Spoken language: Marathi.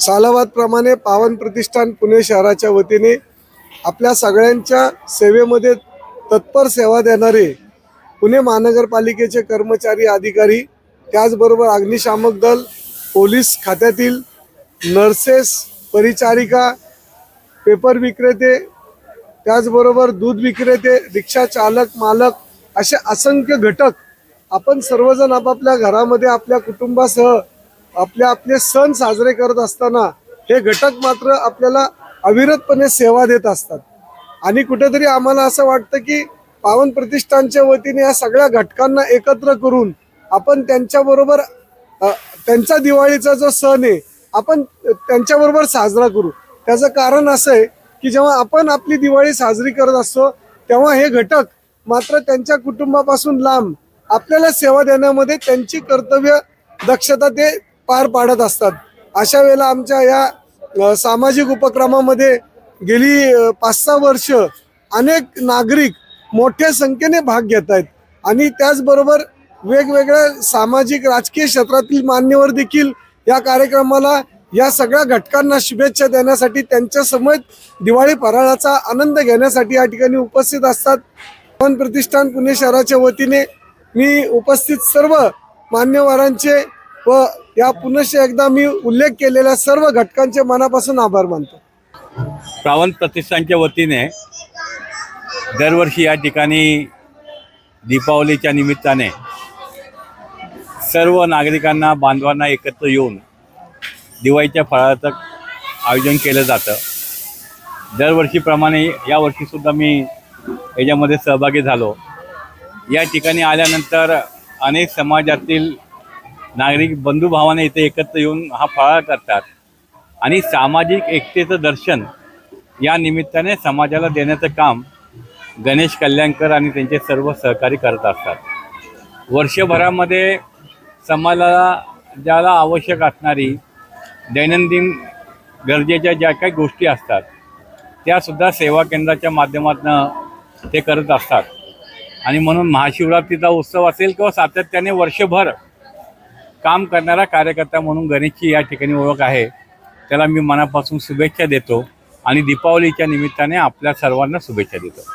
सालावादप्रमाणे पावन प्रतिष्ठान पुणे शहराच्या वतीने आपल्या सगळ्यांच्या सेवेमध्ये तत्पर सेवा देणारे पुणे महानगरपालिकेचे कर्मचारी अधिकारी त्याचबरोबर अग्निशामक दल पोलीस खात्यातील नर्सेस परिचारिका पेपर विक्रेते त्याचबरोबर दूध विक्रेते रिक्षा चालक मालक असे असंख्य घटक आपण सर्वजण आपापल्या घरामध्ये आपल्या कुटुंबासह आपले आपले सण साजरे करत असताना हे घटक मात्र आपल्याला अविरतपणे सेवा देत असतात. आणि कुठेतरी आम्हाला असं वाटतं की पावन प्रतिष्ठानच्या वतीने या सगळ्या घटकांना एकत्र करून आपण त्यांच्याबरोबर त्यांचा दिवाळीचा जो सण आहे आपण त्यांच्याबरोबर साजरा करू. त्याचं कारण असं आहे की जेव्हा आपण आपली दिवाळी साजरी करत असतो तेव्हा हे घटक मात्र त्यांच्या कुटुंबापासून लांब आपल्याला सेवा देण्यामध्ये त्यांची कर्तव्य दक्षता ते पार पाडत असतात. अशा वेळेला आमच्या या सामाजिक उपक्रमामध्ये गेली पाच सहा वर्ष अनेक नागरिक मोठ्या संख्येने भाग घेत आहेत आणि त्याचबरोबर वेगवेगळ्या सामाजिक राजकीय क्षेत्रातील मान्यवर देखील या कार्यक्रमाला या सगळ्या घटकांना शुभेच्छा देण्यासाठी त्यांच्यासमवेत दिवाळी फराळाचा आनंद घेण्यासाठी या ठिकाणी उपस्थित असतात. पण प्रतिष्ठान पुणे शहराच्या वतीने मी उपस्थित सर्व मान्यवरांचे व या पुनश्च एकदा मी उल्लेख केलेल्या सर्व घटकांचे मनापासून आभार मानतो. श्रावण प्रतिष्ठानच्या वतीने दरवर्षी या ठिकाणी दीपावलीच्या निमित्ताने सर्व नागरिकांना बांधवांना एकत्र येऊन दिवाळीच्या फळाचं आयोजन केलं जातं. दरवर्षीप्रमाणे यावर्षीसुद्धा मी याच्यामध्ये सहभागी झालो. या ठिकाणी आल्यानंतर अनेक समाजातील नागरिक बंधुभावाने इथे एकत्र येऊन हा फळा करतात. आणि सामाजिक एकतेचं दर्शन या निमित्ताने समाजाला देण्याचं काम गणेश कल्याणकर आणि त्यांचे सर्व सहकारी करत असतात. वर्षभरामध्ये समाजाला ज्याला आवश्यक असणारी दैनंदिन गरजेच्या ज्या काही गोष्टी असतात त्यासुद्धा सेवा केंद्राच्या माध्यमातून ते करत असतात. आणि म्हणून महाशिवरात्रीचा उत्सव असेल किंवा सातत्याने वर्षभर काम करणारा कार्यकर्ता म्हणून गणेशची या ठिकाणी ओळख आहे. त्याला मी मनापासून शुभेच्छा देतो आणि दीपावलीच्या निमित्ताने आपल्या सर्वांना शुभेच्छा देतो.